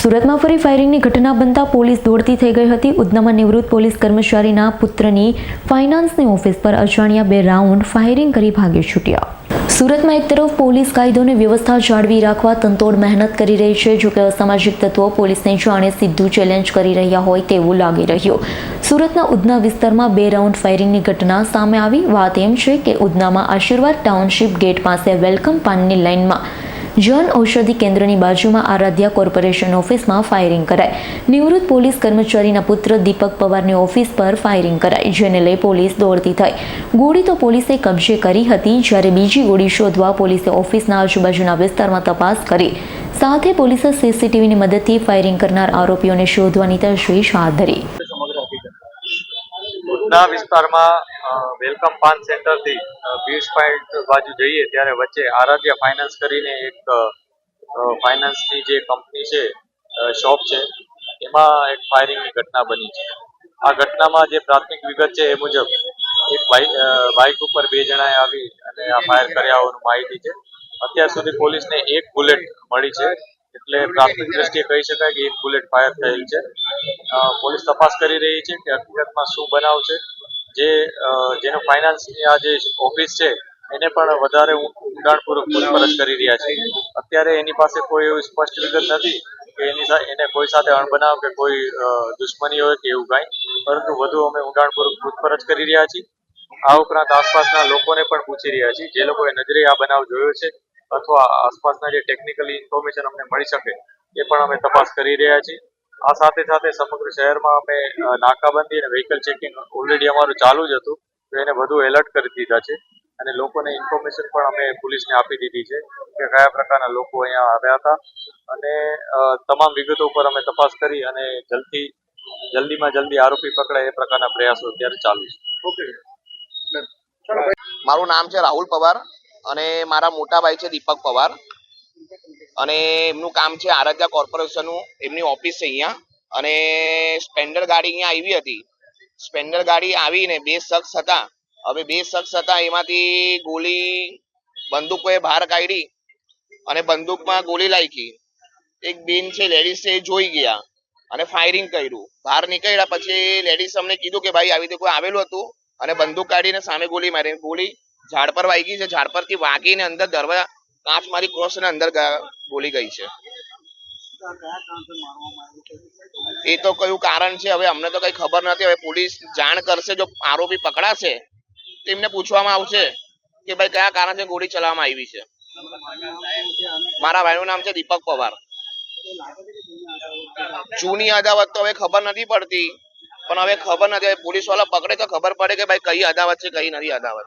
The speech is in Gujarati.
સુરતમાં ફરી ફાયરિંગની ઘટના બનતા પોલીસ દોડતી થઈ ગઈ હતી. ઉધનામાં નિવૃત્ત પોલીસ કર્મચારીના પુત્રની ફાઇનાન્સની ઓફિસ પર અજાણ્યા બે રાઉન્ડ ફાયરિંગ કરી ભાગી છૂટ્યા. સુરતમાં એક તરફ પોલીસ કાયદોને વ્યવસ્થા જાળવી રાખવા તંતોડ મહેનત કરી રહી છે જોકે અસામાજિક તત્વો પોલીસને જાણે સીધું ચેલેન્જ કરી રહ્યા હોય તેવું લાગી રહ્યું. સુરતના ઉધના વિસ્તારમાં બે રાઉન્ડ ફાયરિંગની ઘટના સામે આવી. વાત એમ છે કે ઉધનામાં આશીર્વાદ ટાઉનશીપ ગેટ પાસે વેલકમ પાનની લાઇનમાં જન ઔષધિ કેન્દ્રની બાજુમાં આરાધ્યા કોર્પોરેશન ઓફિસમાં ફાયરિંગ કરાય નિવૃત્ત પોલીસ કર્મચારીના પુત્ર દીપક પવારની ઓફિસ પર ફાયરિંગ કરાઈ, જેને લઈ પોલીસ દોડતી થઈ. ગોળી તો પોલીસે કબજે કરી હતી, જ્યારે બીજી ગોળી શોધવા પોલીસે ઓફિસના આજુબાજુના વિસ્તારમાં તપાસ કરી. સાથે પોલીસે સીસીટીવીની મદદથી ફાયરિંગ કરનાર આરોપીઓને શોધવાની તજવીજ હાથ ધરી. ઉધના વિસ્તારમાં વેલકમ પાન સેન્ટરથી અ, પોઈન્ટ બાજુ જઈએ ત્યારે વચ્ચે આરાધ્યા ફાઇનાન્સ કરીને એક ફાઇનાન્સની જે કંપની છે શોપ છે એમાં એક ફાયરિંગની ઘટના બની છે. આ ઘટનામાં જે પ્રાથમિક વિગત છે એ મુજબ એક બાઇક બાઇક ઉપર બે જણાએ આવી અને આ ફાયર કર્યા હોવાનું માહિતી છે. અત્યાર સુધી પોલીસને એક બુલેટ મળી છે. એટલે પ્રાથમિક દ્રષ્ટિએ કહી શકાય કે એક બુલેટ ફાયર થયેલ છે. પોલીસ તપાસ કરી રહી છે કે હકીકતમાં શું બનાવ છે. જે જેનો ફાઇનાન્સની આ જે ઓફિસ છે, એને પણ વધારે ઊંડાણપૂર્વક પૂછપરછ કરી રહ્યા છે. અત્યારે એની પાસે કોઈ એવી સ્પષ્ટ વિગત નથી કે એની એને કોઈ સાથે અણબનાવ કે કોઈ દુશ્મની હોય કે એવું કાંઈ. પરંતુ વધુ અમે ઊંડાણપૂર્વક પૂછપરછ કરી રહ્યા છીએ. આ ઉપરાંત આસપાસના લોકોને પણ પૂછી રહ્યા છીએ. જે લોકોએ નજરે આ બનાવ જોયો છે અથવા આસપાસના જે ટેકનિકલી ઇન્ફોર્મેશન અમને મળી શકે, એ પણ અમે તપાસ કરી રહ્યા છીએ. આ સાથે સાથે સમગ્ર શહેરમાં અમે નાકાબંધી અને વ્હીકલ ચેકિંગ ઓલરેડી અમારું ચાલુ જ હતું, તો એને વધુ એલર્ટ કરી દીધા છે. અને લોકોને ઇન્ફોર્મેશન પણ અમે પોલીસને આપી દીધી છે કે કયા પ્રકારના લોકો અહીંયા આવ્યા હતા. અને તમામ વિગતો ઉપર અમે તપાસ કરી અને જલ્દી, જલ્દીમાં જલ્દી આરોપી પકડાય એ પ્રકારના પ્રયાસો અત્યારે ચાલુ છે. મારું નામ છે રાહુલ પવાર. અને મારા મોટા ભાઈ છે દીપક પવાર. અને એમનું કામ છે આરાધ્યા કોર્પોરેશનનું એમની ઓફિસ છે અહીંયા. અને સ્પેન્ડર ગાડી અહીંયા આવી હતી. સ્પેન્ડર ગાડી આવીને બે શખ્સ હતા. હવે બે શખ્સ હતા એમાંથી ગોળી, બંદૂકોએ બહાર કાઢી અને બંદૂકમાં ગોળી લાગી એક બેન છે લેડીઝ છે, એ જોઈ ગયા અને ફાયરિંગ કર્યું. બહાર નીકળ્યા પછી લેડીઝ અમને કીધું કે ભાઈ આવી રીતે કોઈ આવેલું હતું. અને બંદૂક કાઢીને સામે ગોળી મારી ગોળી ઝાડ પર વાગી છે, ઝાડ પરથી વાગીને અંદર દરવાજા કાચ મારી ક્રોસ ને અંદર બોલી ગઈ છે. એ તો કયું કારણ છે? હવે અમને તો કઈ ખબર નથી. હવે પોલીસ જાણ કરશે, જો આરોપી પકડાશે, તો એમને પૂછવામાં આવશે કે ભાઈ કયા કારણથી ગોળી ચલાવવામાં આવી છે. મારા ભાઈનું નામ છે દીપક પવાર. જૂની અદાવત તો હવે ખબર નથી પડતી. પણ હવે ખબર નથી. પોલીસવાળા પકડે તો ખબર પડે કે ભાઈ કઈ અદાવત છે, કઈ નથી અદાવત.